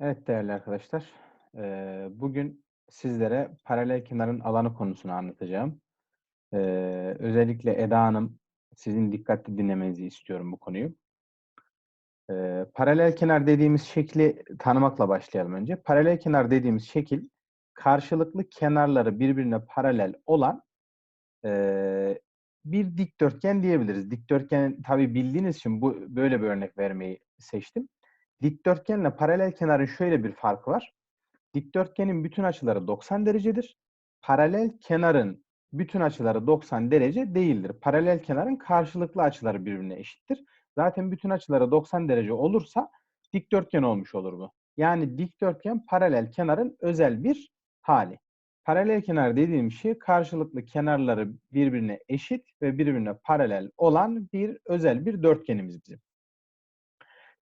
Evet değerli arkadaşlar, bugün sizlere paralel kenarın alanı konusunu anlatacağım. Özellikle Eda Hanım, sizin dikkatli dinlemenizi istiyorum bu konuyu. Paralel kenar dediğimiz şekli tanımakla başlayalım önce. Paralel kenar dediğimiz şekil, karşılıklı kenarları birbirine paralel olan bir dikdörtgen diyebiliriz. Dikdörtgen tabii bildiğiniz için bu böyle bir örnek vermeyi seçtim. Dikdörtgenle paralel kenarın şöyle bir farkı var. Dikdörtgenin bütün açıları 90 derecedir. Paralel kenarın bütün açıları 90 derece değildir. Paralel kenarın karşılıklı açıları birbirine eşittir. Zaten bütün açıları 90 derece olursa dikdörtgen olmuş olur bu. Yani dikdörtgen paralel kenarın özel bir hali. Paralel kenar dediğim şey karşılıklı kenarları birbirine eşit ve birbirine paralel olan bir özel bir dörtgenimiz bizim.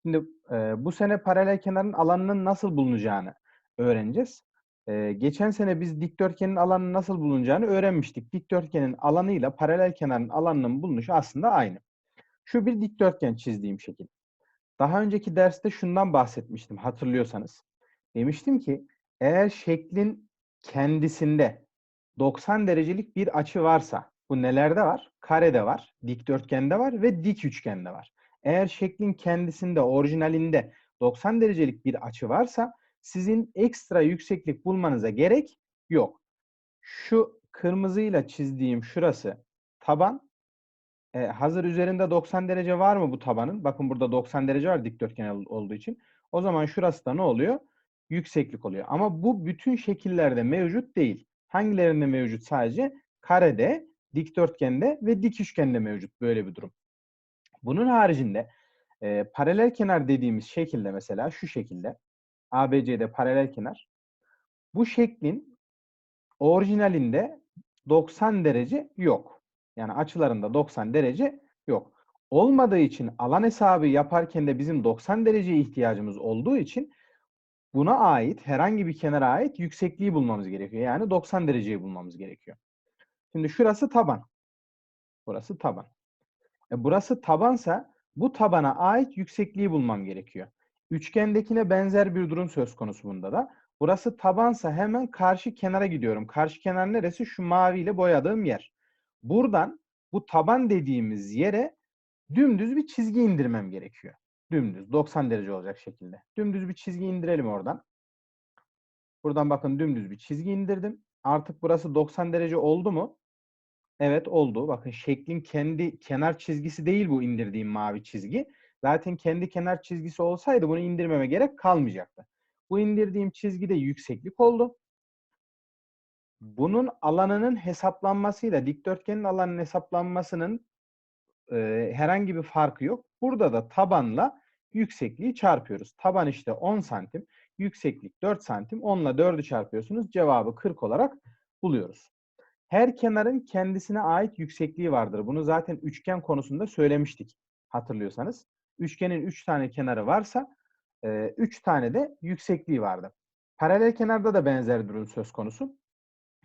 Şimdi e, bu sene paralel kenarın alanının nasıl bulunacağını öğreneceğiz. E, geçen sene biz dikdörtgenin alanının nasıl bulunacağını öğrenmiştik. Dikdörtgenin alanıyla paralel kenarın alanının bulunuşu aslında aynı. Şu bir dikdörtgen çizdiğim şekil. Daha önceki derste şundan bahsetmiştim hatırlıyorsanız. Demiştim ki eğer şeklin kendisinde 90 derecelik bir açı varsa bu nelerde var? Karede var, dikdörtgende var ve dik üçgende var. Eğer şeklin kendisinde, orijinalinde 90 derecelik bir açı varsa sizin ekstra yükseklik bulmanıza gerek yok. Şu kırmızıyla çizdiğim şurası taban. Ee, hazır üzerinde 90 derece var mı bu tabanın? Bakın burada 90 derece var dikdörtgen olduğu için. O zaman şurası da ne oluyor? Yükseklik oluyor. Ama bu bütün şekillerde mevcut değil. Hangilerinde mevcut sadece? Karede, dikdörtgende ve dik üçgende mevcut böyle bir durum. Bunun haricinde e, paralel kenar dediğimiz şekilde mesela şu şekilde ABC'de paralel kenar. Bu şeklin orijinalinde 90 derece yok. Yani açılarında 90 derece yok. Olmadığı için alan hesabı yaparken de bizim 90 dereceye ihtiyacımız olduğu için buna ait herhangi bir kenara ait yüksekliği bulmamız gerekiyor. Yani 90 dereceyi bulmamız gerekiyor. Şimdi şurası taban. Burası taban. E burası tabansa bu tabana ait yüksekliği bulmam gerekiyor. Üçgendekine benzer bir durum söz konusu bunda da. Burası tabansa hemen karşı kenara gidiyorum. Karşı kenar neresi? Şu maviyle boyadığım yer. Buradan bu taban dediğimiz yere dümdüz bir çizgi indirmem gerekiyor. Dümdüz 90 derece olacak şekilde. Dümdüz bir çizgi indirelim oradan. Buradan bakın dümdüz bir çizgi indirdim. Artık burası 90 derece oldu mu? Evet oldu. Bakın şeklin kendi kenar çizgisi değil bu indirdiğim mavi çizgi. Zaten kendi kenar çizgisi olsaydı bunu indirmeme gerek kalmayacaktı. Bu indirdiğim çizgi de yükseklik oldu. Bunun alanının hesaplanmasıyla dikdörtgenin alanının hesaplanmasının e, herhangi bir farkı yok. Burada da tabanla yüksekliği çarpıyoruz. Taban işte 10 santim, yükseklik 4 santim. 10 ile 4'ü çarpıyorsunuz. Cevabı 40 olarak buluyoruz. Her kenarın kendisine ait yüksekliği vardır. Bunu zaten üçgen konusunda söylemiştik hatırlıyorsanız. Üçgenin 3 üç tane kenarı varsa 3 tane de yüksekliği vardı. Paralel kenarda da benzer durum söz konusu.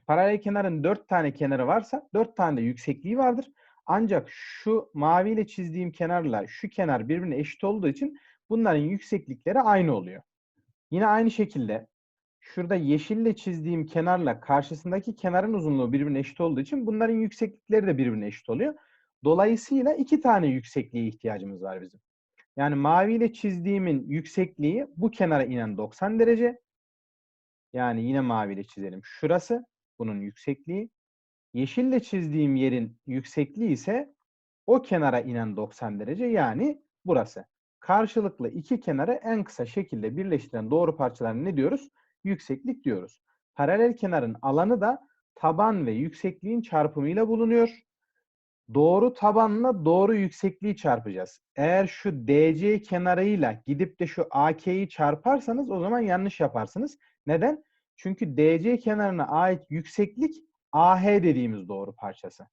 Paralel kenarın 4 tane kenarı varsa 4 tane de yüksekliği vardır. Ancak şu maviyle çizdiğim kenarla şu kenar birbirine eşit olduğu için bunların yükseklikleri aynı oluyor. Yine aynı şekilde şurada yeşille çizdiğim kenarla karşısındaki kenarın uzunluğu birbirine eşit olduğu için bunların yükseklikleri de birbirine eşit oluyor. Dolayısıyla iki tane yüksekliğe ihtiyacımız var bizim. Yani maviyle çizdiğimin yüksekliği bu kenara inen 90 derece. Yani yine maviyle çizelim. Şurası bunun yüksekliği. Yeşille çizdiğim yerin yüksekliği ise o kenara inen 90 derece yani burası. Karşılıklı iki kenarı en kısa şekilde birleştiren doğru parçalarına ne diyoruz? Yükseklik diyoruz. Paralel kenarın alanı da taban ve yüksekliğin çarpımıyla bulunuyor. Doğru tabanla doğru yüksekliği çarpacağız. Eğer şu DC kenarıyla gidip de şu AK'yi çarparsanız o zaman yanlış yaparsınız. Neden? Çünkü DC kenarına ait yükseklik AH dediğimiz doğru parçası.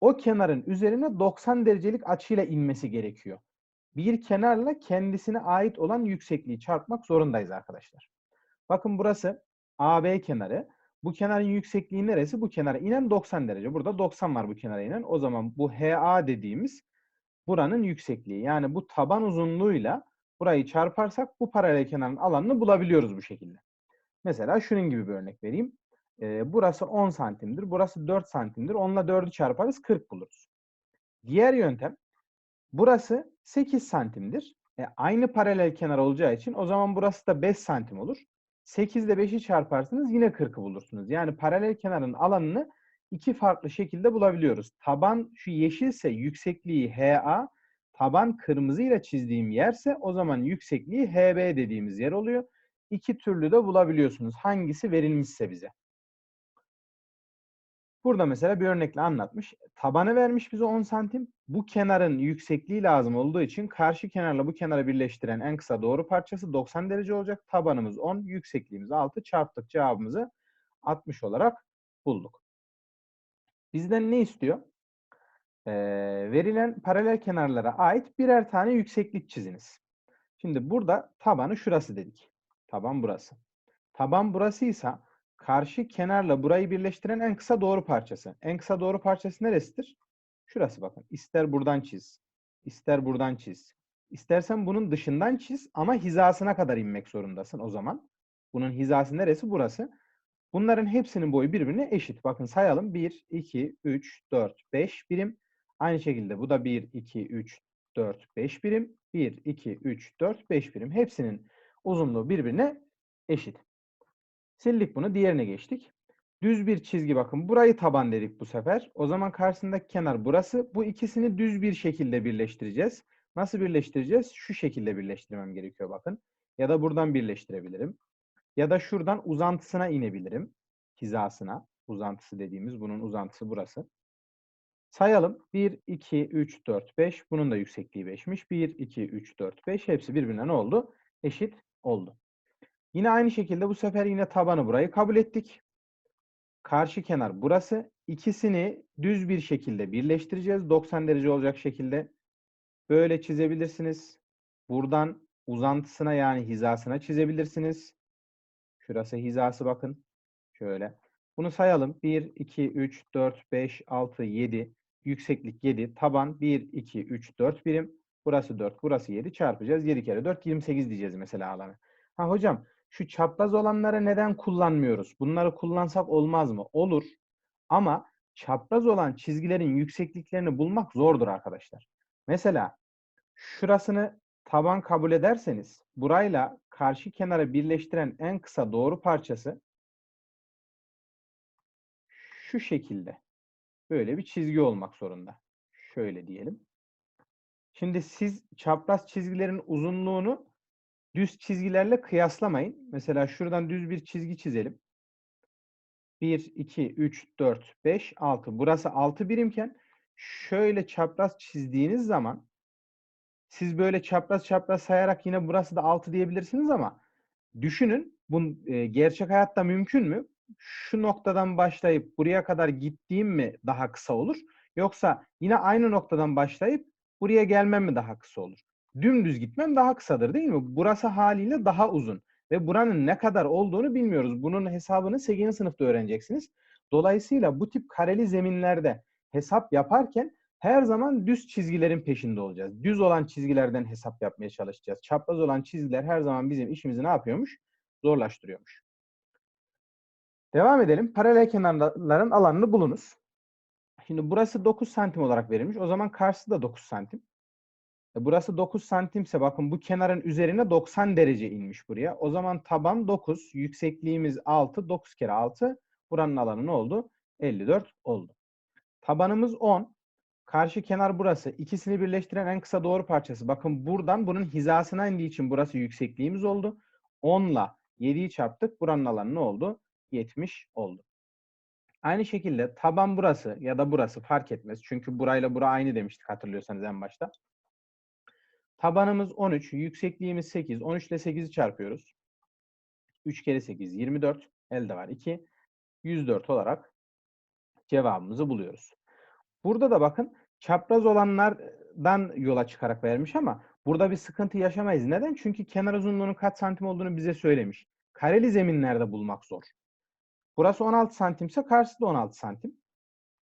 O kenarın üzerine 90 derecelik açıyla inmesi gerekiyor. Bir kenarla kendisine ait olan yüksekliği çarpmak zorundayız arkadaşlar. Bakın burası AB kenarı. Bu kenarın yüksekliği neresi? Bu kenara inen 90 derece. Burada 90 var bu kenara inen. O zaman bu HA dediğimiz buranın yüksekliği. Yani bu taban uzunluğuyla burayı çarparsak bu paralel kenarın alanını bulabiliyoruz bu şekilde. Mesela şunun gibi bir örnek vereyim. Ee, burası 10 santimdir, burası 4 santimdir. Onunla 4'ü çarparız 40 buluruz. Diğer yöntem burası 8 santimdir. E, aynı paralel kenar olacağı için o zaman burası da 5 santim olur. 8 ile 5'i çarparsınız yine 40'ı bulursunuz. Yani paralel kenarın alanını iki farklı şekilde bulabiliyoruz. Taban şu yeşilse yüksekliği HA, taban kırmızı ile çizdiğim yerse o zaman yüksekliği HB dediğimiz yer oluyor. İki türlü de bulabiliyorsunuz. Hangisi verilmişse bize. Burada mesela bir örnekle anlatmış. Tabanı vermiş bize 10 santim. Bu kenarın yüksekliği lazım olduğu için karşı kenarla bu kenarı birleştiren en kısa doğru parçası 90 derece olacak. Tabanımız 10, yüksekliğimiz 6. Çarptık cevabımızı 60 olarak bulduk. Bizden ne istiyor? Ee, verilen paralel kenarlara ait birer tane yükseklik çiziniz. Şimdi burada tabanı şurası dedik. Taban burası. Taban burasıysa karşı kenarla burayı birleştiren en kısa doğru parçası. En kısa doğru parçası neresidir? Şurası bakın. İster buradan çiz, ister buradan çiz. İstersen bunun dışından çiz ama hizasına kadar inmek zorundasın o zaman. Bunun hizası neresi? Burası. Bunların hepsinin boyu birbirine eşit. Bakın sayalım. 1, 2, 3, 4, 5 birim. Aynı şekilde bu da 1, 2, 3, 4, 5 birim. 1, 2, 3, 4, 5 birim. Hepsinin uzunluğu birbirine eşit. Sildik bunu. Diğerine geçtik. Düz bir çizgi bakın. Burayı taban dedik bu sefer. O zaman karşısındaki kenar burası. Bu ikisini düz bir şekilde birleştireceğiz. Nasıl birleştireceğiz? Şu şekilde birleştirmem gerekiyor bakın. Ya da buradan birleştirebilirim. Ya da şuradan uzantısına inebilirim. Hizasına. Uzantısı dediğimiz bunun uzantısı burası. Sayalım. 1, 2, 3, 4, 5. Bunun da yüksekliği 5'miş. 1, 2, 3, 4, 5. Hepsi birbirine ne oldu? Eşit oldu. Yine aynı şekilde bu sefer yine tabanı burayı kabul ettik. Karşı kenar burası. İkisini düz bir şekilde birleştireceğiz. 90 derece olacak şekilde. Böyle çizebilirsiniz. Buradan uzantısına yani hizasına çizebilirsiniz. Şurası hizası bakın. Şöyle. Bunu sayalım. 1, 2, 3, 4, 5, 6, 7. Yükseklik 7. Taban 1, 2, 3, 4 birim. Burası 4, burası 7 çarpacağız. 7 kere 4, 28 diyeceğiz mesela alanı. Ha hocam şu çapraz olanları neden kullanmıyoruz? Bunları kullansak olmaz mı? Olur. Ama çapraz olan çizgilerin yüksekliklerini bulmak zordur arkadaşlar. Mesela şurasını taban kabul ederseniz burayla karşı kenara birleştiren en kısa doğru parçası şu şekilde. Böyle bir çizgi olmak zorunda. Şöyle diyelim. Şimdi siz çapraz çizgilerin uzunluğunu düz çizgilerle kıyaslamayın. Mesela şuradan düz bir çizgi çizelim. 1, 2, 3, 4, 5, 6. Burası 6 birimken şöyle çapraz çizdiğiniz zaman siz böyle çapraz çapraz sayarak yine burası da 6 diyebilirsiniz ama düşünün bu e, gerçek hayatta mümkün mü? Şu noktadan başlayıp buraya kadar gittiğim mi daha kısa olur? Yoksa yine aynı noktadan başlayıp buraya gelmem mi daha kısa olur? Dümdüz gitmem daha kısadır değil mi? Burası haliyle daha uzun. Ve buranın ne kadar olduğunu bilmiyoruz. Bunun hesabını 8. sınıfta öğreneceksiniz. Dolayısıyla bu tip kareli zeminlerde hesap yaparken her zaman düz çizgilerin peşinde olacağız. Düz olan çizgilerden hesap yapmaya çalışacağız. Çapraz olan çizgiler her zaman bizim işimizi ne yapıyormuş? Zorlaştırıyormuş. Devam edelim. Paralel kenarların alanını bulunuz. Şimdi burası 9 santim olarak verilmiş. O zaman karşısı da 9 santim. E, burası 9 santimse bakın bu kenarın üzerine 90 derece inmiş buraya. O zaman taban 9, yüksekliğimiz 6, 9 kere 6. Buranın alanı ne oldu? 54 oldu. Tabanımız 10. Karşı kenar burası. İkisini birleştiren en kısa doğru parçası. Bakın buradan bunun hizasına indiği için burası yüksekliğimiz oldu. 10 ile 7'yi çarptık. Buranın alanı ne oldu? 70 oldu. Aynı şekilde taban burası ya da burası fark etmez. Çünkü burayla bura aynı demiştik hatırlıyorsanız en başta. Tabanımız 13, yüksekliğimiz 8. 13 ile 8'i çarpıyoruz. 3 kere 8, 24. Elde var 2. 104 olarak cevabımızı buluyoruz. Burada da bakın çapraz olanlardan yola çıkarak vermiş ama burada bir sıkıntı yaşamayız. Neden? Çünkü kenar uzunluğunun kaç santim olduğunu bize söylemiş. Kareli zeminlerde bulmak zor. Burası 16 santimse karşısı da 16 santim.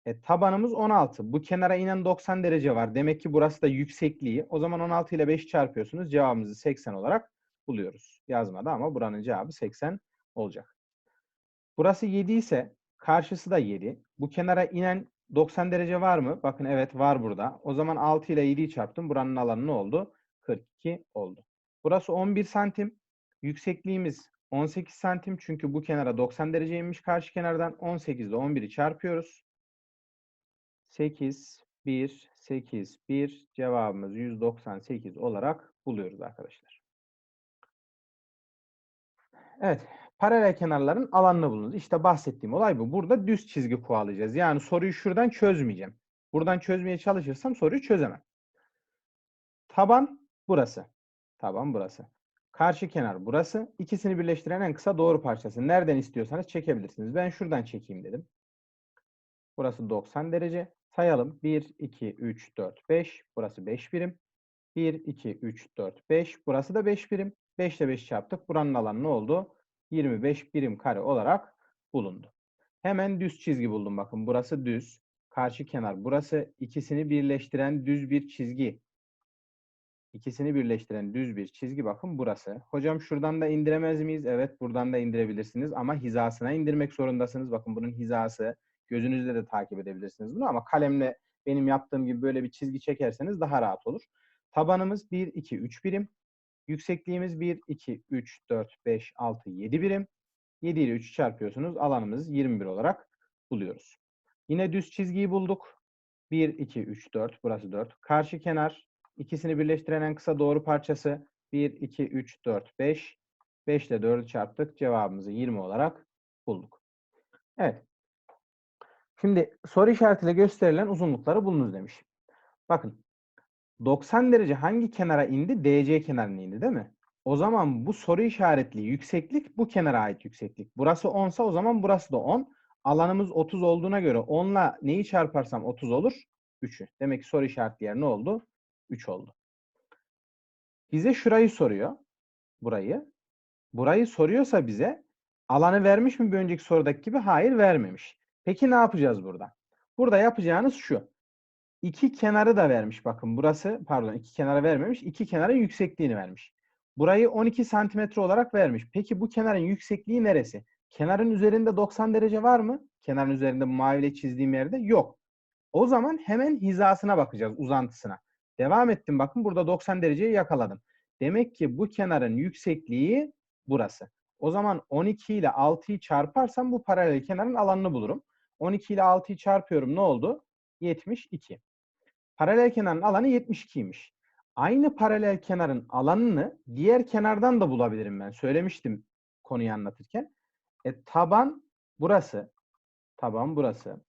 E, tabanımız 16. Bu kenara inen 90 derece var. Demek ki burası da yüksekliği. O zaman 16 ile 5 çarpıyorsunuz. Cevabımızı 80 olarak buluyoruz. Yazmadı ama buranın cevabı 80 olacak. Burası 7 ise karşısı da 7. Bu kenara inen 90 derece var mı? Bakın evet var burada. O zaman 6 ile 7'yi çarptım. Buranın alanı ne oldu? 42 oldu. Burası 11 santim. Yüksekliğimiz 18 santim. Çünkü bu kenara 90 derece inmiş karşı kenardan. 18 ile 11'i çarpıyoruz. 8, 1, 8, 1 cevabımız 198 olarak buluyoruz arkadaşlar. Evet, paralel kenarların alanını bulunuz. İşte bahsettiğim olay bu. Burada düz çizgi kovalayacağız. Yani soruyu şuradan çözmeyeceğim. Buradan çözmeye çalışırsam soruyu çözemem. Taban burası. Taban burası. Karşı kenar burası. İkisini birleştiren en kısa doğru parçası. Nereden istiyorsanız çekebilirsiniz. Ben şuradan çekeyim dedim. Burası 90 derece. Sayalım. 1, 2, 3, 4, 5. Burası 5 birim. 1, 2, 3, 4, 5. Burası da 5 birim. 5 ile 5 çarptık. Buranın alanı ne oldu? 25 birim kare olarak bulundu. Hemen düz çizgi buldum. Bakın burası düz. Karşı kenar burası. ikisini birleştiren düz bir çizgi. İkisini birleştiren düz bir çizgi bakın burası. Hocam şuradan da indiremez miyiz? Evet buradan da indirebilirsiniz ama hizasına indirmek zorundasınız. Bakın bunun hizası. Gözünüzle de takip edebilirsiniz bunu ama kalemle benim yaptığım gibi böyle bir çizgi çekerseniz daha rahat olur. Tabanımız 1, 2, 3 birim. Yüksekliğimiz 1, 2, 3, 4, 5, 6, 7 birim. 7 ile 3'ü çarpıyorsunuz. Alanımız 21 olarak buluyoruz. Yine düz çizgiyi bulduk. 1, 2, 3, 4. Burası 4. Karşı kenar ikisini birleştiren en kısa doğru parçası 1, 2, 3, 4, 5. 5 ile 4'ü çarptık. Cevabımızı 20 olarak bulduk. Evet. Şimdi soru işaretiyle gösterilen uzunlukları bulunuz demiş. Bakın 90 derece hangi kenara indi? DC kenarına indi değil mi? O zaman bu soru işaretli yükseklik bu kenara ait yükseklik. Burası 10 sa o zaman burası da 10. Alanımız 30 olduğuna göre 10 ile neyi çarparsam 30 olur? 3'ü. Demek ki soru işaretli yer ne oldu? 3 oldu. Bize şurayı soruyor. Burayı. Burayı soruyorsa bize alanı vermiş mi bir önceki sorudaki gibi? Hayır vermemiş. Peki ne yapacağız burada? Burada yapacağınız şu. İki kenarı da vermiş. Bakın burası pardon iki kenara vermemiş. İki kenarın yüksekliğini vermiş. Burayı 12 santimetre olarak vermiş. Peki bu kenarın yüksekliği neresi? Kenarın üzerinde 90 derece var mı? Kenarın üzerinde maviyle çizdiğim yerde yok. O zaman hemen hizasına bakacağız, uzantısına. Devam ettim bakın burada 90 dereceyi yakaladım. Demek ki bu kenarın yüksekliği burası. O zaman 12 ile 6'yı çarparsam bu paralel kenarın alanını bulurum. 12 ile 6'yı çarpıyorum ne oldu? 72. Paralel kenarın alanı 72'ymiş. Aynı paralel kenarın alanını diğer kenardan da bulabilirim ben. Söylemiştim konuyu anlatırken. E, taban burası. Taban burası.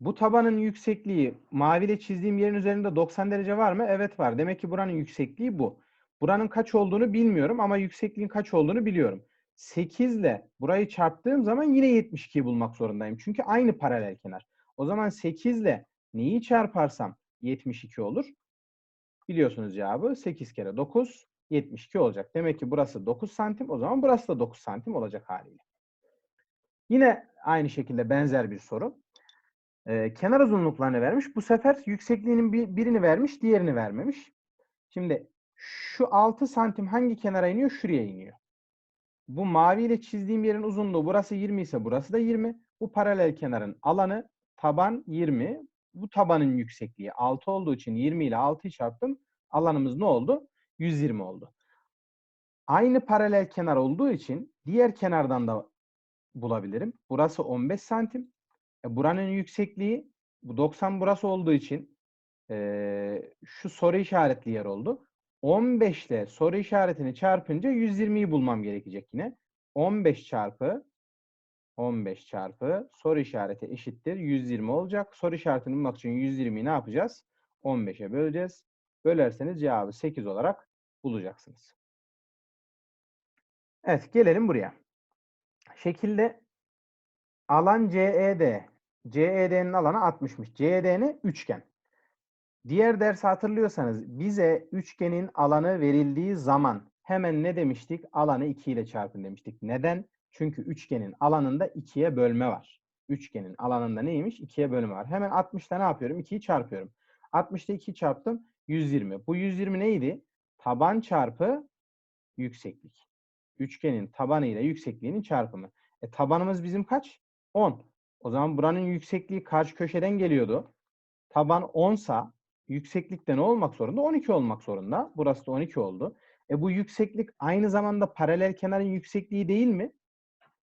Bu tabanın yüksekliği maviyle çizdiğim yerin üzerinde 90 derece var mı? Evet var. Demek ki buranın yüksekliği bu. Buranın kaç olduğunu bilmiyorum ama yüksekliğin kaç olduğunu biliyorum. 8 ile burayı çarptığım zaman yine 72'yi bulmak zorundayım. Çünkü aynı paralel kenar. O zaman 8 ile neyi çarparsam 72 olur. Biliyorsunuz cevabı 8 kere 9 72 olacak. Demek ki burası 9 santim. O zaman burası da 9 santim olacak haliyle. Yine aynı şekilde benzer bir soru. Ee, kenar uzunluklarını vermiş. Bu sefer yüksekliğinin bir, birini vermiş, diğerini vermemiş. Şimdi şu 6 santim hangi kenara iniyor? Şuraya iniyor. Bu mavi ile çizdiğim yerin uzunluğu burası 20 ise burası da 20. Bu paralel kenarın alanı taban 20. Bu tabanın yüksekliği 6 olduğu için 20 ile 6'yı çarptım. Alanımız ne oldu? 120 oldu. Aynı paralel kenar olduğu için diğer kenardan da bulabilirim. Burası 15 santim. E, buranın yüksekliği bu 90 burası olduğu için e, şu soru işaretli yer oldu. 15 ile soru işaretini çarpınca 120'yi bulmam gerekecek yine. 15 çarpı 15 çarpı soru işareti eşittir 120 olacak. Soru işaretini bulmak için 120'yi ne yapacağız? 15'e böleceğiz. Bölerseniz cevabı 8 olarak bulacaksınız. Evet gelelim buraya. Şekilde alan CED. CED'nin alanı 60'mış. CED ne? Üçgen. Diğer dersi hatırlıyorsanız bize üçgenin alanı verildiği zaman hemen ne demiştik? Alanı 2 ile çarpın demiştik. Neden? Çünkü üçgenin alanında 2'ye bölme var. Üçgenin alanında neymiş? 2'ye bölümü var. Hemen 60'ta ne yapıyorum? 2'yi çarpıyorum. 60'ta 2 çarptım. 120. Bu 120 neydi? Taban çarpı yükseklik. Üçgenin tabanı ile yüksekliğinin çarpımı. E, tabanımız bizim kaç? 10. O zaman buranın yüksekliği karşı köşeden geliyordu. Taban 10 sa yükseklikte ne olmak zorunda? 12 olmak zorunda. Burası da 12 oldu. E bu yükseklik aynı zamanda paralel kenarın yüksekliği değil mi?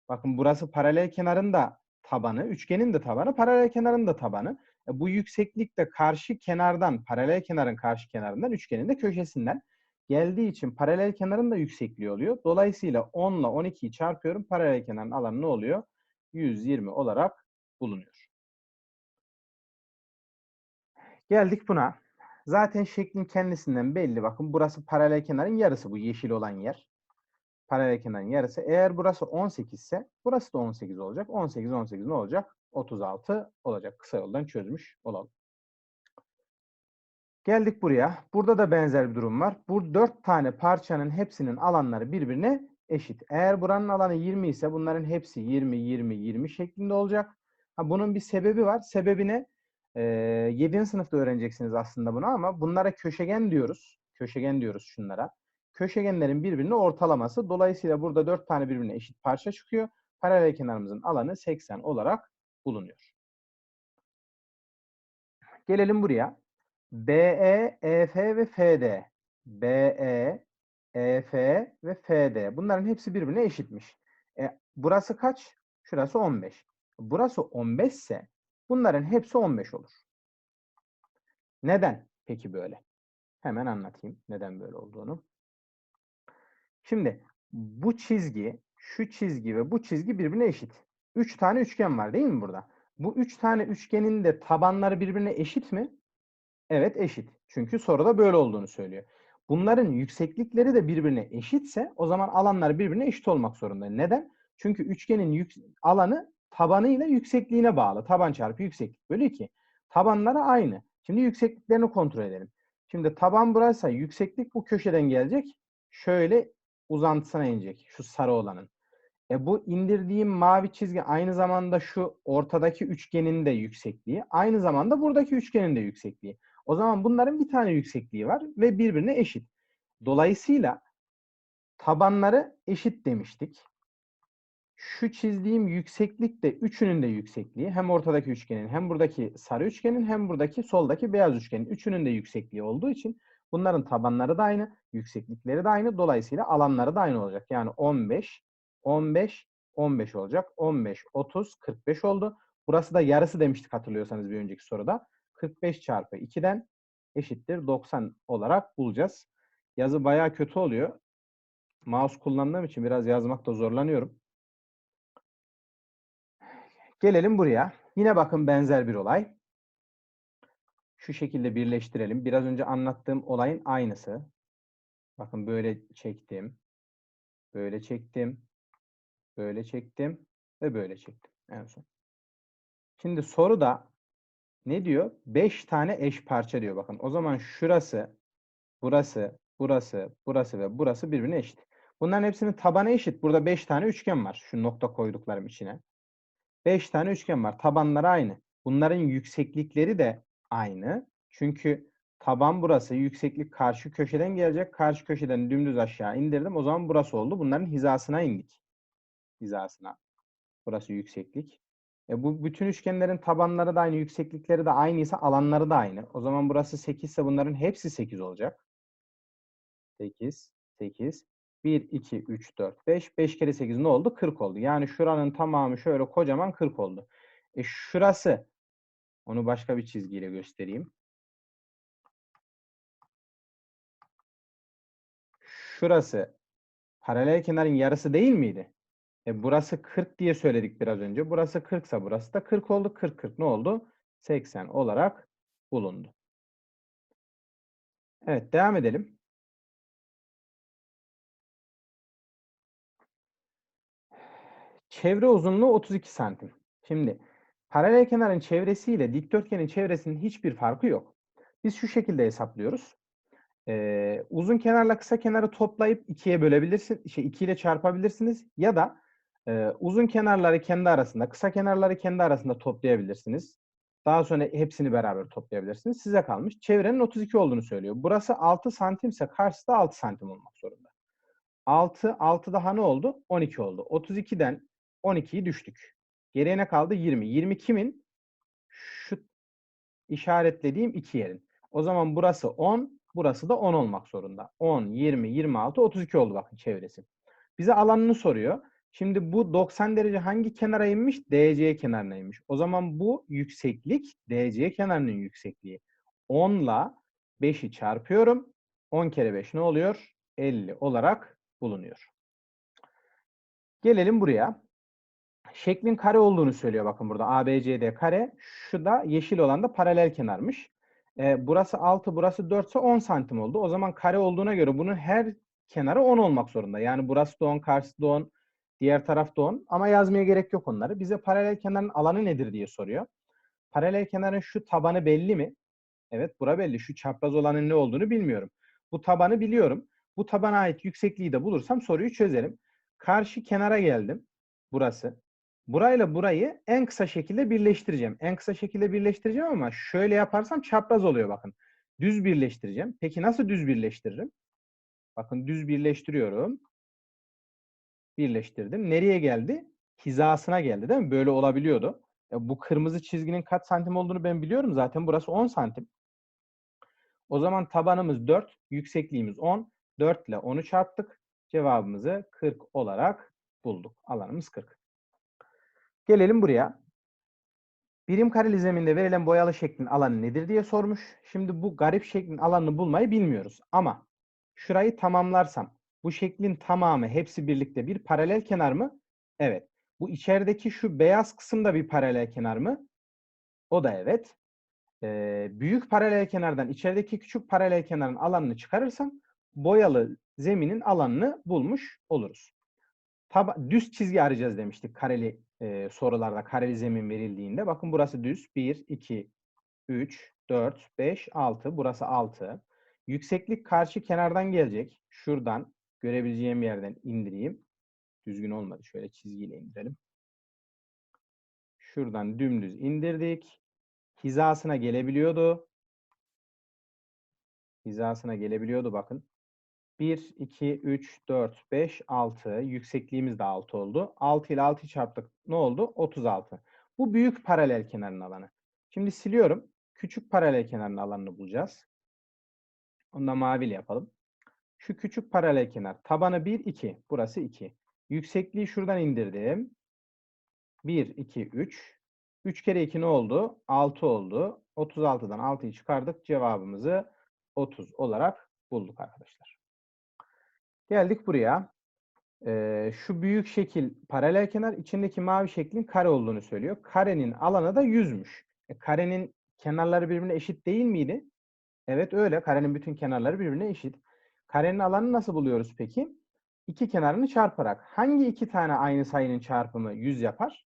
Bakın burası paralel kenarın da tabanı, üçgenin de tabanı, paralel kenarın da tabanı. E bu yükseklik de karşı kenardan, paralel kenarın karşı kenarından, üçgenin de köşesinden geldiği için paralel kenarın da yüksekliği oluyor. Dolayısıyla 10 ile 12'yi çarpıyorum. Paralel kenarın alanı ne oluyor? 120 olarak bulunuyor. Geldik buna. Zaten şeklin kendisinden belli. Bakın burası paralel kenarın yarısı bu yeşil olan yer. Paralel kenarın yarısı. Eğer burası 18 ise burası da 18 olacak. 18 18 ne olacak? 36 olacak. Kısa yoldan çözmüş olalım. Geldik buraya. Burada da benzer bir durum var. Bu dört tane parçanın hepsinin alanları birbirine eşit. Eğer buranın alanı 20 ise bunların hepsi 20, 20, 20 şeklinde olacak. Ha, bunun bir sebebi var. Sebebi ne? Ee, 7. sınıfta öğreneceksiniz aslında bunu ama bunlara köşegen diyoruz. Köşegen diyoruz şunlara. Köşegenlerin birbirine ortalaması. Dolayısıyla burada 4 tane birbirine eşit parça çıkıyor. Paralel kenarımızın alanı 80 olarak bulunuyor. Gelelim buraya. BE, EF ve FD. BE, EF ve FD. Bunların hepsi birbirine eşitmiş. E, burası kaç? Şurası 15. Burası 15 ise bunların hepsi 15 olur. Neden peki böyle? Hemen anlatayım neden böyle olduğunu. Şimdi bu çizgi, şu çizgi ve bu çizgi birbirine eşit. 3 tane üçgen var değil mi burada? Bu 3 tane üçgenin de tabanları birbirine eşit mi? Evet eşit. Çünkü soruda böyle olduğunu söylüyor. Bunların yükseklikleri de birbirine eşitse o zaman alanlar birbirine eşit olmak zorunda. Neden? Çünkü üçgenin alanı tabanıyla yüksekliğine bağlı. Taban çarpı yükseklik bölü 2. Tabanları aynı. Şimdi yüksekliklerini kontrol edelim. Şimdi taban burası yükseklik bu köşeden gelecek. Şöyle uzantısına inecek. Şu sarı olanın. E bu indirdiğim mavi çizgi aynı zamanda şu ortadaki üçgenin de yüksekliği. Aynı zamanda buradaki üçgenin de yüksekliği. O zaman bunların bir tane yüksekliği var ve birbirine eşit. Dolayısıyla tabanları eşit demiştik. Şu çizdiğim yükseklik de üçünün de yüksekliği. Hem ortadaki üçgenin hem buradaki sarı üçgenin hem buradaki soldaki beyaz üçgenin. Üçünün de yüksekliği olduğu için bunların tabanları da aynı, yükseklikleri de aynı. Dolayısıyla alanları da aynı olacak. Yani 15, 15, 15 olacak. 15, 30, 45 oldu. Burası da yarısı demiştik hatırlıyorsanız bir önceki soruda. 45 çarpı 2'den eşittir 90 olarak bulacağız. Yazı bayağı kötü oluyor. Mouse kullandığım için biraz yazmakta zorlanıyorum. Gelelim buraya. Yine bakın benzer bir olay. Şu şekilde birleştirelim. Biraz önce anlattığım olayın aynısı. Bakın böyle çektim. Böyle çektim. Böyle çektim. Ve böyle çektim. En son. Şimdi soruda ne diyor? 5 tane eş parça diyor bakın. O zaman şurası, burası, burası, burası ve burası birbirine eşit. Bunların hepsinin tabanı eşit. Burada 5 tane üçgen var. Şu nokta koyduklarım içine. 5 tane üçgen var. Tabanları aynı. Bunların yükseklikleri de aynı. Çünkü taban burası, yükseklik karşı köşeden gelecek. Karşı köşeden dümdüz aşağı indirdim. O zaman burası oldu. Bunların hizasına indik. Hizasına. Burası yükseklik. E bu bütün üçgenlerin tabanları da aynı, yükseklikleri de aynıysa alanları da aynı. O zaman burası 8 ise bunların hepsi 8 olacak. 8, 8, 1, 2, 3, 4, 5. 5 kere 8 ne oldu? 40 oldu. Yani şuranın tamamı şöyle kocaman 40 oldu. E şurası, onu başka bir çizgiyle göstereyim. Şurası paralel kenarın yarısı değil miydi? E burası 40 diye söyledik biraz önce. Burası 40 ise burası da 40 oldu. 40 40 ne oldu? 80 olarak bulundu. Evet devam edelim. Çevre uzunluğu 32 santim. Şimdi paralel kenarın çevresiyle dikdörtgenin çevresinin hiçbir farkı yok. Biz şu şekilde hesaplıyoruz. Ee, uzun kenarla kısa kenarı toplayıp ikiye bölebilirsin, şey 2 ile çarpabilirsiniz ya da Ee, uzun kenarları kendi arasında, kısa kenarları kendi arasında toplayabilirsiniz. Daha sonra hepsini beraber toplayabilirsiniz. Size kalmış. Çevrenin 32 olduğunu söylüyor. Burası 6 santimse karşısı da 6 santim olmak zorunda. 6, 6 daha ne oldu? 12 oldu. 32'den 12'yi düştük. Geriye ne kaldı? 20. 20 kimin? Şu işaretlediğim iki yerin. O zaman burası 10, burası da 10 olmak zorunda. 10, 20, 26, 32 oldu bakın çevresi. Bize alanını soruyor. Şimdi bu 90 derece hangi kenara inmiş? DC kenarına inmiş. O zaman bu yükseklik DC kenarının yüksekliği. 10 ile 5'i çarpıyorum. 10 kere 5 ne oluyor? 50 olarak bulunuyor. Gelelim buraya. Şeklin kare olduğunu söylüyor bakın burada. ABCD kare. Şu da yeşil olan da paralel kenarmış. Ee, burası 6, burası 4 ise 10 santim oldu. O zaman kare olduğuna göre bunun her kenarı 10 olmak zorunda. Yani burası da 10, karşısı da 10, diğer taraf da 10. Ama yazmaya gerek yok onları. Bize paralel kenarın alanı nedir diye soruyor. Paralel kenarın şu tabanı belli mi? Evet, bura belli. Şu çapraz olanın ne olduğunu bilmiyorum. Bu tabanı biliyorum. Bu tabana ait yüksekliği de bulursam soruyu çözerim. Karşı kenara geldim. Burası. Burayla burayı en kısa şekilde birleştireceğim. En kısa şekilde birleştireceğim ama şöyle yaparsam çapraz oluyor bakın. Düz birleştireceğim. Peki nasıl düz birleştiririm? Bakın düz birleştiriyorum. Birleştirdim. Nereye geldi? Hizasına geldi değil mi? Böyle olabiliyordu. Ya bu kırmızı çizginin kaç santim olduğunu ben biliyorum. Zaten burası 10 santim. O zaman tabanımız 4, yüksekliğimiz 10. 4 ile 10'u çarptık. Cevabımızı 40 olarak bulduk. Alanımız 40. Gelelim buraya. Birim kareli zeminde verilen boyalı şeklin alanı nedir diye sormuş. Şimdi bu garip şeklin alanını bulmayı bilmiyoruz. Ama şurayı tamamlarsam bu şeklin tamamı hepsi birlikte bir paralel kenar mı? Evet. Bu içerideki şu beyaz kısım da bir paralel kenar mı? O da evet. Ee, büyük paralel kenardan içerideki küçük paralel kenarın alanını çıkarırsam boyalı zeminin alanını bulmuş oluruz. Taba düz çizgi arayacağız demiştik kareli e, sorularda kareli zemin verildiğinde. Bakın burası düz. 1, 2, 3, 4, 5, 6. Burası 6. Yükseklik karşı kenardan gelecek. Şuradan görebileceğim yerden indireyim. Düzgün olmadı. Şöyle çizgiyle indirelim. Şuradan dümdüz indirdik. Hizasına gelebiliyordu. Hizasına gelebiliyordu bakın. 1, 2, 3, 4, 5, 6. Yüksekliğimiz de 6 oldu. 6 ile 6'yı çarptık. Ne oldu? 36. Bu büyük paralel kenarın alanı. Şimdi siliyorum. Küçük paralel kenarın alanını bulacağız. Onu da maviyle yapalım. Şu küçük paralel kenar. Tabanı 1, 2. Burası 2. Yüksekliği şuradan indirdim. 1, 2, 3. 3 kere 2 ne oldu? 6 oldu. 36'dan 6'yı çıkardık. Cevabımızı 30 olarak bulduk arkadaşlar. Geldik buraya. Ee, şu büyük şekil paralel kenar içindeki mavi şeklin kare olduğunu söylüyor. Karenin alanı da 100'müş. E, karenin kenarları birbirine eşit değil miydi? Evet öyle. Karenin bütün kenarları birbirine eşit. Karenin alanını nasıl buluyoruz peki? İki kenarını çarparak. Hangi iki tane aynı sayının çarpımı 100 yapar?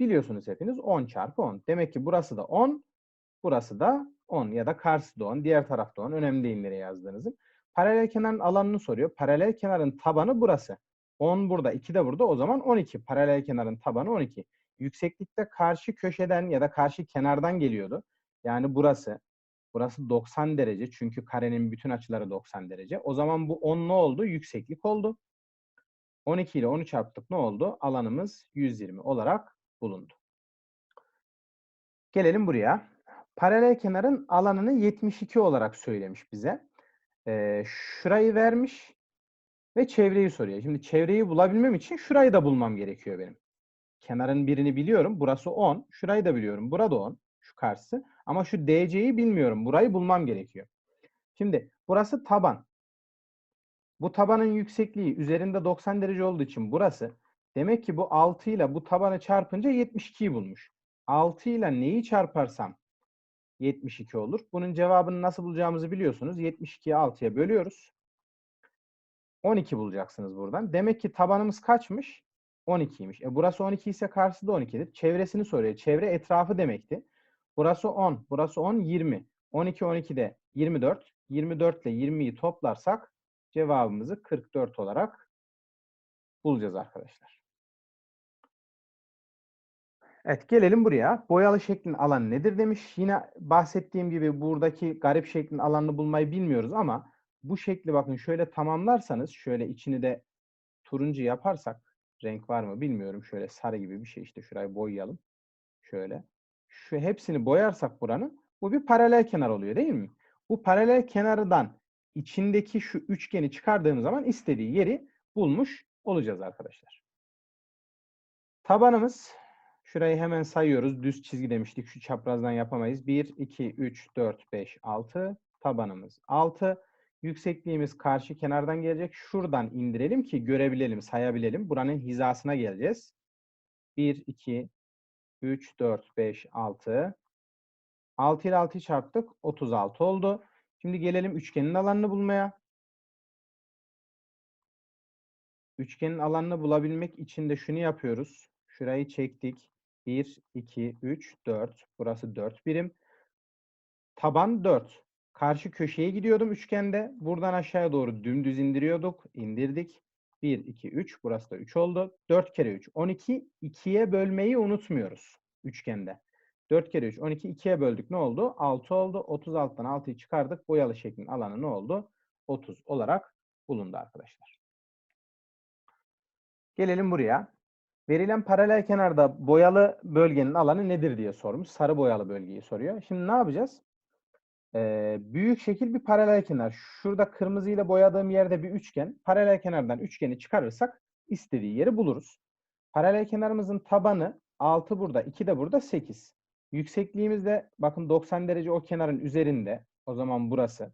Biliyorsunuz hepiniz 10 çarpı 10. Demek ki burası da 10, burası da 10 ya da karşısı da 10, diğer tarafta 10. Önemli değil nereye yazdığınızın. Paralel kenarın alanını soruyor. Paralel kenarın tabanı burası. 10 burada, 2 de burada. O zaman 12. Paralel kenarın tabanı 12. Yükseklikte karşı köşeden ya da karşı kenardan geliyordu. Yani burası. Burası 90 derece. Çünkü karenin bütün açıları 90 derece. O zaman bu 10 ne oldu? Yükseklik oldu. 12 ile 10'u çarptık ne oldu? Alanımız 120 olarak bulundu. Gelelim buraya. Paralel kenarın alanını 72 olarak söylemiş bize. Ee, şurayı vermiş ve çevreyi soruyor. Şimdi çevreyi bulabilmem için şurayı da bulmam gerekiyor benim. Kenarın birini biliyorum. Burası 10. Şurayı da biliyorum. Burada 10. Şu karşısı. Ama şu DC'yi bilmiyorum. Burayı bulmam gerekiyor. Şimdi burası taban. Bu tabanın yüksekliği üzerinde 90 derece olduğu için burası. Demek ki bu 6 ile bu tabanı çarpınca 72'yi bulmuş. 6 ile neyi çarparsam 72 olur. Bunun cevabını nasıl bulacağımızı biliyorsunuz. 72'yi 6'ya bölüyoruz. 12 bulacaksınız buradan. Demek ki tabanımız kaçmış? 12'ymiş. E burası 12 ise karşısı da 12'dir. Çevresini soruyor. Çevre etrafı demekti. Burası 10, burası 10, 20. 12, 12'de 24. 24 ile 20'yi toplarsak cevabımızı 44 olarak bulacağız arkadaşlar. Evet gelelim buraya. Boyalı şeklin alanı nedir demiş. Yine bahsettiğim gibi buradaki garip şeklin alanını bulmayı bilmiyoruz ama bu şekli bakın şöyle tamamlarsanız şöyle içini de turuncu yaparsak renk var mı bilmiyorum. Şöyle sarı gibi bir şey işte şurayı boyayalım. Şöyle. Şu hepsini boyarsak buranın bu bir paralel kenar oluyor değil mi? Bu paralel kenardan içindeki şu üçgeni çıkardığım zaman istediği yeri bulmuş olacağız arkadaşlar. Tabanımız şurayı hemen sayıyoruz. Düz çizgi demiştik. Şu çaprazdan yapamayız. 1, 2, 3, 4, 5, 6. Tabanımız 6. Yüksekliğimiz karşı kenardan gelecek. Şuradan indirelim ki görebilelim, sayabilelim. Buranın hizasına geleceğiz. 1, 2, 3, 4, 5, 6. 6 ile 6'yı çarptık. 36 oldu. Şimdi gelelim üçgenin alanını bulmaya. Üçgenin alanını bulabilmek için de şunu yapıyoruz. Şurayı çektik. 1, 2, 3, 4. Burası 4 birim. Taban 4. Karşı köşeye gidiyordum üçgende. Buradan aşağıya doğru dümdüz indiriyorduk. İndirdik. 1, 2, 3. Burası da 3 oldu. 4 kere 3. 12. 2'ye bölmeyi unutmuyoruz üçgende. 4 kere 3. 12. 2'ye böldük. Ne oldu? 6 oldu. 36'dan 6'yı çıkardık. Boyalı şeklin alanı ne oldu? 30 olarak bulundu arkadaşlar. Gelelim buraya. Verilen paralel kenarda boyalı bölgenin alanı nedir diye sormuş. Sarı boyalı bölgeyi soruyor. Şimdi ne yapacağız? Ee, büyük şekil bir paralel kenar. Şurada kırmızıyla boyadığım yerde bir üçgen. Paralel kenardan üçgeni çıkarırsak istediği yeri buluruz. Paralel kenarımızın tabanı 6 burada, 2 de burada 8. Yüksekliğimiz de bakın 90 derece o kenarın üzerinde. O zaman burası.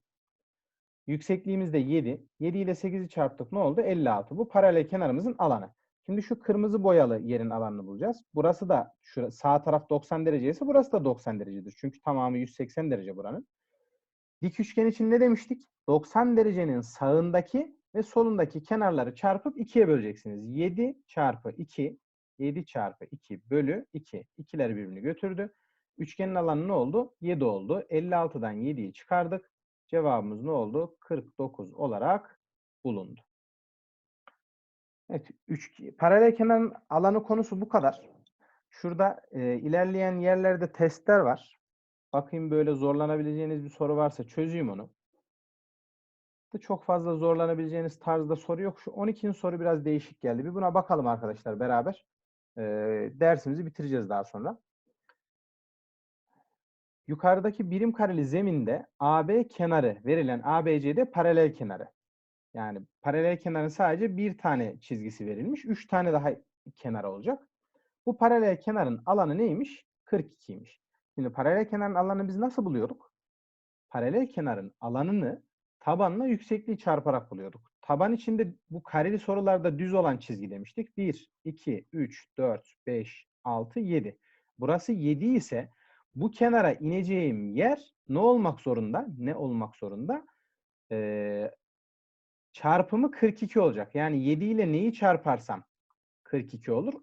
Yüksekliğimiz de 7. 7 ile 8'i çarptık ne oldu? 56. Bu paralel kenarımızın alanı. Şimdi şu kırmızı boyalı yerin alanını bulacağız. Burası da şu sağ taraf 90 derece ise burası da 90 derecedir. Çünkü tamamı 180 derece buranın. Dik üçgen için ne demiştik? 90 derecenin sağındaki ve solundaki kenarları çarpıp 2'ye böleceksiniz. 7 çarpı 2, 7 çarpı 2 bölü 2. İkiler birbirini götürdü. Üçgenin alanı ne oldu? 7 oldu. 56'dan 7'yi çıkardık. Cevabımız ne oldu? 49 olarak bulundu. Evet, üç, paralel kenarın alanı konusu bu kadar. Şurada e, ilerleyen yerlerde testler var. Bakayım böyle zorlanabileceğiniz bir soru varsa çözeyim onu. Çok fazla zorlanabileceğiniz tarzda soru yok. Şu 12'nin soru biraz değişik geldi. Bir buna bakalım arkadaşlar beraber. E, dersimizi bitireceğiz daha sonra. Yukarıdaki birim kareli zeminde AB kenarı verilen ABCD paralel kenarı. Yani paralel kenarın sadece bir tane çizgisi verilmiş. Üç tane daha kenar olacak. Bu paralel kenarın alanı neymiş? 42'ymiş. Şimdi paralel kenarın alanını biz nasıl buluyorduk? Paralel kenarın alanını tabanla yüksekliği çarparak buluyorduk. Taban içinde bu kareli sorularda düz olan çizgi demiştik. 1, 2, 3, 4, 5, 6, 7. Burası 7 ise bu kenara ineceğim yer ne olmak zorunda? Ne olmak zorunda? Ee, çarpımı 42 olacak. Yani 7 ile neyi çarparsam 42 olur?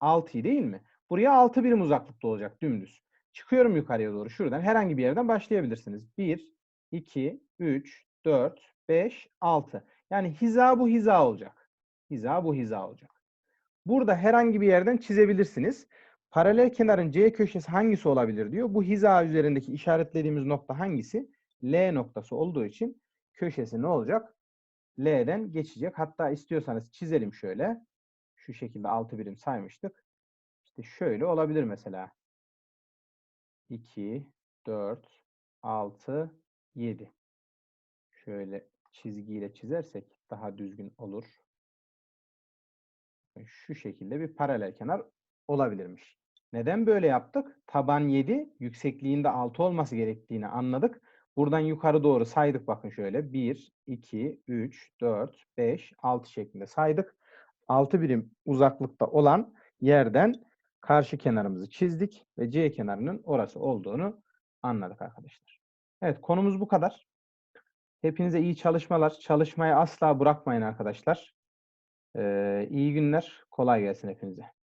6'yı değil mi? Buraya 6 birim uzaklıkta olacak dümdüz. Çıkıyorum yukarıya doğru. Şuradan herhangi bir yerden başlayabilirsiniz. 1, 2, 3, 4, 5, 6. Yani hiza bu hiza olacak. Hiza bu hiza olacak. Burada herhangi bir yerden çizebilirsiniz. Paralel kenarın C köşesi hangisi olabilir diyor. Bu hiza üzerindeki işaretlediğimiz nokta hangisi? L noktası olduğu için köşesi ne olacak? L'den geçecek. Hatta istiyorsanız çizelim şöyle. Şu şekilde 6 birim saymıştık. İşte şöyle olabilir mesela. 2, 4, 6, 7. Şöyle çizgiyle çizersek daha düzgün olur. Şu şekilde bir paralel kenar olabilirmiş. Neden böyle yaptık? Taban 7, yüksekliğinde 6 olması gerektiğini anladık. Buradan yukarı doğru saydık bakın şöyle. 1, 2, 3, 4, 5, 6 şeklinde saydık. 6 birim uzaklıkta olan yerden karşı kenarımızı çizdik ve C kenarının orası olduğunu anladık arkadaşlar. Evet konumuz bu kadar. Hepinize iyi çalışmalar. Çalışmayı asla bırakmayın arkadaşlar. Ee, iyi günler. Kolay gelsin hepinize.